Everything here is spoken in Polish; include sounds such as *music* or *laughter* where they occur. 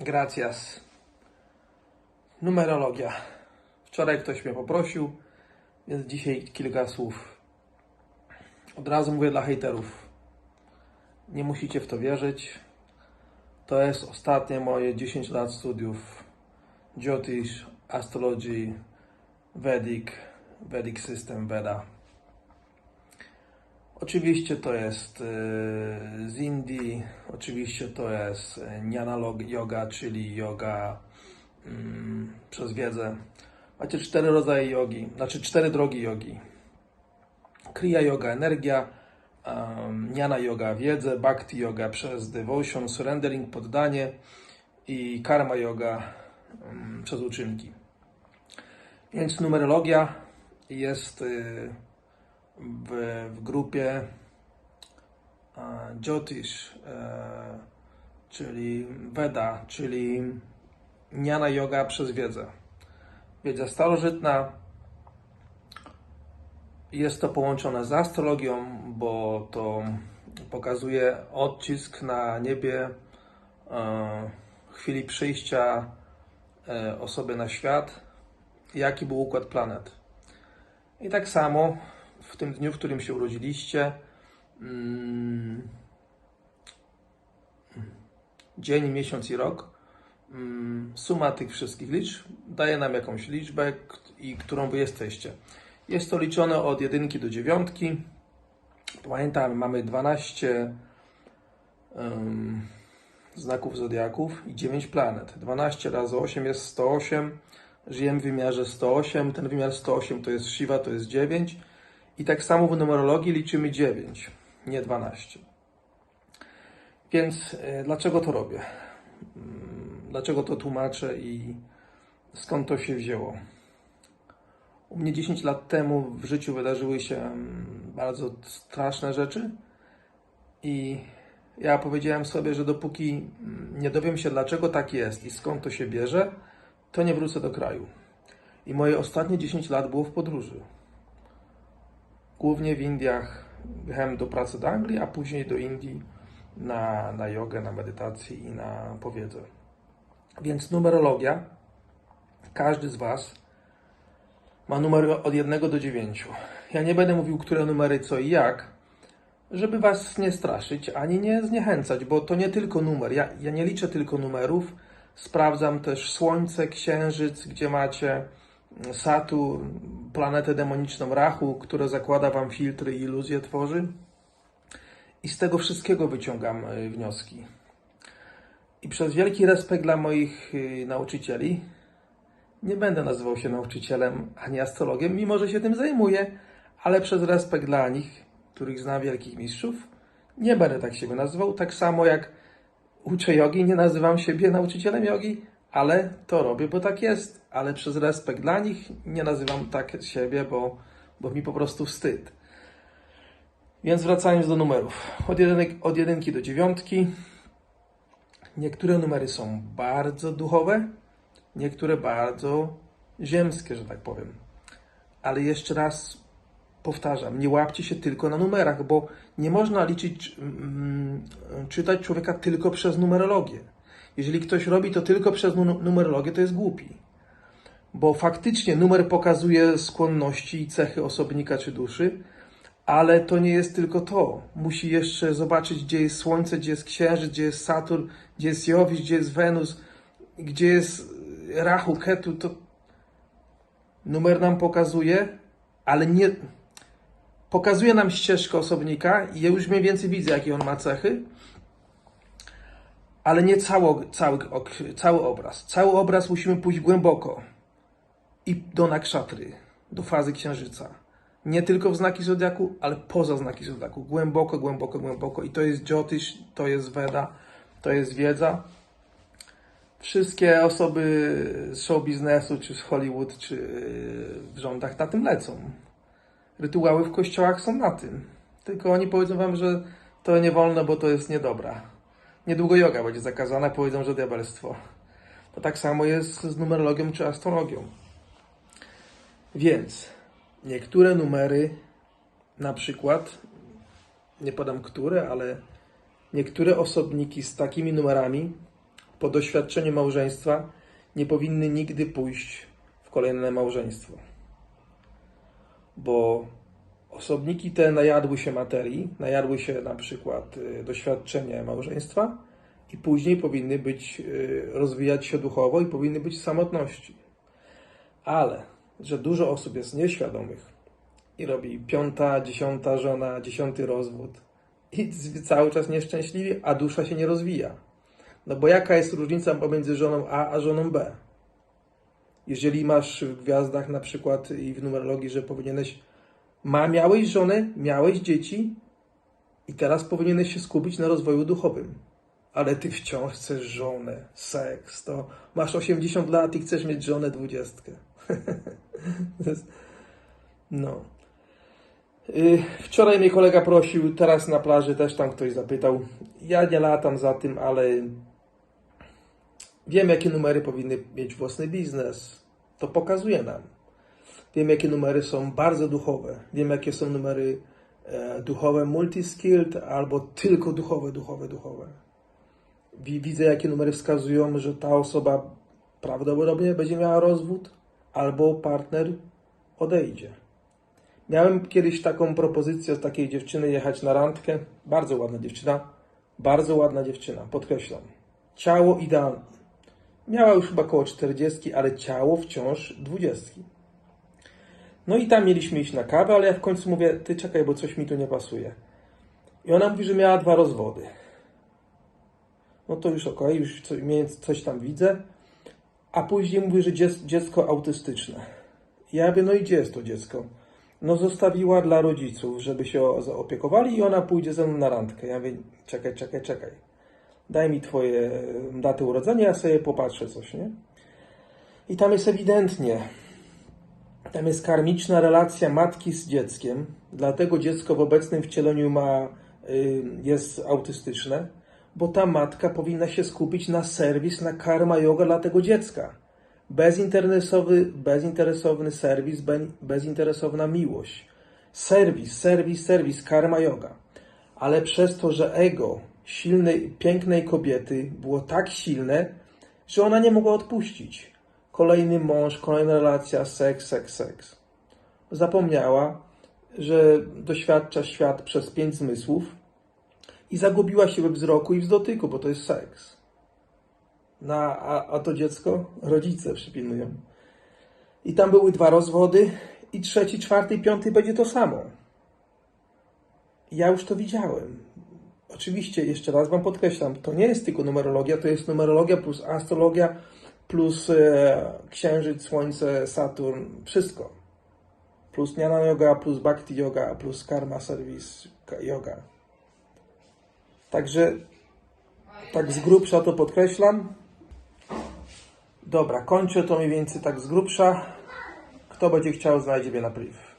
Gracias. Numerologia. Wczoraj ktoś mnie poprosił, więc dzisiaj kilka słów. Od razu mówię dla hejterów. Nie musicie w to wierzyć. To jest ostatnie moje 10 lat studiów Jyotish, Astrology, Vedic, Vedic System, Veda. Oczywiście to jest e, z Indii, oczywiście to jest e, Jnana log- yoga, czyli yoga mm, przez wiedzę. Macie cztery rodzaje jogi, znaczy cztery drogi jogi. Kriya yoga, energia, um, Jnana yoga, wiedzę, Bhakti yoga przez devotion, surrendering, poddanie i karma yoga przez uczynki. Więc numerologia jest y, w, w grupie e, Jyotish, e, czyli Veda, czyli Jnana Yoga przez wiedzę. Wiedza starożytna jest to połączone z astrologią, bo to pokazuje odcisk na niebie e, chwili przyjścia osoby na świat, jaki był układ planet. I tak samo w tym dniu, w którym się urodziliście, mm, dzień, miesiąc i rok, mm, suma tych wszystkich liczb daje nam jakąś liczbę, i którą wy jesteście. Jest to liczone od jedynki do dziewiątki. Pamiętam, mamy 12 em, znaków zodiaków i 9 planet. 12 razy 8 jest 108. Żyjemy w wymiarze 108. Ten wymiar 108 to jest Shiva, to jest 9. I tak samo w numerologii liczymy 9, nie 12. Więc e, dlaczego to robię? Mm, Dlaczego to tłumaczę i skąd to się wzięło? U mnie 10 lat temu w życiu wydarzyły się mm, bardzo straszne rzeczy i ja powiedziałem sobie, że dopóki mm, nie dowiem się, dlaczego tak jest i skąd to się bierze, to nie wrócę do kraju. I moje ostatnie 10 lat było w podróży. Głównie w Indiach jechałem do pracy do Anglii, a później do Indii na, na jogę, na medytację i na powiedzę. Więc numerologia, każdy z Was ma numery od 1 do 9. Ja nie będę mówił, które numery co i jak, żeby Was nie straszyć ani nie zniechęcać, bo to nie tylko numer. Ja, ja nie liczę tylko numerów, sprawdzam też Słońce, Księżyc, gdzie macie Saturn, planetę demoniczną Rachu, która zakłada Wam filtry i iluzje tworzy. I z tego wszystkiego wyciągam y, wnioski. I przez wielki respekt dla moich y, nauczycieli, nie będę nazywał się nauczycielem ani astrologiem, mimo że się tym zajmuję, ale przez respekt dla nich, których znam wielkich mistrzów, nie będę tak siebie nazywał. Tak samo jak uczę jogi, nie nazywam siebie nauczycielem jogi, ale to robię, bo tak jest. Ale przez respekt dla nich nie nazywam tak siebie, bo, bo mi po prostu wstyd. Więc wracając do numerów. Od, jedynek, od jedynki do dziewiątki. Niektóre numery są bardzo duchowe, niektóre bardzo ziemskie, że tak powiem. Ale jeszcze raz powtarzam, nie łapcie się tylko na numerach, bo nie można liczyć, mm, czytać człowieka tylko przez numerologię. Jeżeli ktoś robi to tylko przez nu- numerologię, to jest głupi. Bo faktycznie numer pokazuje skłonności i cechy osobnika czy duszy, ale to nie jest tylko to. Musi jeszcze zobaczyć, gdzie jest Słońce, gdzie jest Księżyc, gdzie jest Saturn, gdzie jest Jowisz, gdzie jest Wenus, gdzie jest Rahu, Ketu. To numer nam pokazuje, ale nie. Pokazuje nam ścieżkę osobnika i ja już mniej więcej widzę, jakie on ma cechy, ale nie cało, cały, cały obraz. Cały obraz musimy pójść głęboko i do nakszatry, do fazy księżyca. Nie tylko w znaki zodiaku, ale poza znaki zodiaku. Głęboko, głęboko, głęboko. I to jest Jyotish, to jest Veda, to jest wiedza. Wszystkie osoby z show biznesu, czy z Hollywood, czy w rządach na tym lecą. Rytuały w kościołach są na tym. Tylko oni powiedzą wam, że to nie wolno, bo to jest niedobra. Niedługo yoga będzie zakazana, powiedzą, że diabelstwo. To tak samo jest z numerologią czy astrologią. Więc niektóre numery, na przykład, nie podam które, ale niektóre osobniki z takimi numerami po doświadczeniu małżeństwa nie powinny nigdy pójść w kolejne małżeństwo. Bo osobniki te najadły się materii, najadły się na przykład y, doświadczenia małżeństwa i później powinny być, y, rozwijać się duchowo i powinny być w samotności. Ale, że dużo osób jest nieświadomych i robi piąta, dziesiąta żona, dziesiąty rozwód i cały czas nieszczęśliwi, a dusza się nie rozwija. No bo jaka jest różnica pomiędzy żoną A a żoną B? Jeżeli masz w gwiazdach na przykład i w numerologii, że powinieneś ma, miałeś żonę, miałeś dzieci i teraz powinieneś się skupić na rozwoju duchowym. Ale ty wciąż chcesz żonę, seks, to masz 80 lat i chcesz mieć żonę 20. *laughs* To jest- no. Y, Wczoraj mnie kolega prosił, teraz na plaży też tam ktoś zapytał. Ja nie latam za tym, ale wiem, jakie numery powinny mieć własny biznes. To pokazuje nam. Wiem, jakie numery są bardzo duchowe. Wiem, jakie są numery e, duchowe multi-skilled albo tylko duchowe, duchowe, duchowe. Wi- Widzę, jakie numery wskazują, że ta osoba prawdopodobnie będzie miała rozwód albo partner odejdzie. Miałem kiedyś taką propozycję od takiej dziewczyny jechać na randkę. Bardzo ładna dziewczyna. Bardzo ładna dziewczyna, podkreślam. Ciało idealne. Miała już chyba około 40, ale ciało wciąż 20. No i tam mieliśmy iść na kawę, ale ja w końcu mówię, ty czekaj, bo coś mi tu nie pasuje. I ona mówi, że miała dwa rozwody. No to już okej, już co, mniej- coś tam widzę. A później mówi, że dziec, dziecko autystyczne. Ja mówię, no i gdzie jest to dziecko? No zostawiła dla rodziców, żeby się zaopiekowali i ona pójdzie ze mną na randkę. Ja mówię, czekaj, czekaj, czekaj. Daj mi twoje e, daty urodzenia, ja sobie popatrzę coś, nie? I tam jest ewidentnie, tam jest karmiczna relacja matki z dzieckiem, dlatego dziecko w obecnym wcieleniu ma, y, jest autystyczne, bo ta matka powinna się skupić na serwis, na karma yoga dla tego dziecka. Bezinteresowy, bezinteresowny serwis, be- bezinteresowna miłość. Serwis, serwis, serwis, karma yoga. Ale przez to, że ego silnej, pięknej kobiety było tak silne, że ona nie mogła odpuścić. Kolejny mąż, kolejna relacja, seks, seks, seks. Zapomniała, że doświadcza świat przez pięć zmysłów i zagubiła się we wzroku i w dotyku, bo to jest seks. Na, a, a to dziecko rodzice przypilnują. I tam były dwa rozwody, i trzeci, czwarty, piąty będzie to samo. Ja już to widziałem. Oczywiście, jeszcze raz Wam podkreślam, to nie jest tylko numerologia, to jest numerologia plus astrologia, plus e, księżyc, słońce, Saturn, wszystko. Plus jnana yoga, plus bhakti yoga, plus karma service yoga. Także tak z grubsza to podkreślam. Dobra, kończę to mniej więcej tak z grubsza. Kto będzie chciał, znajdzie mnie na priv.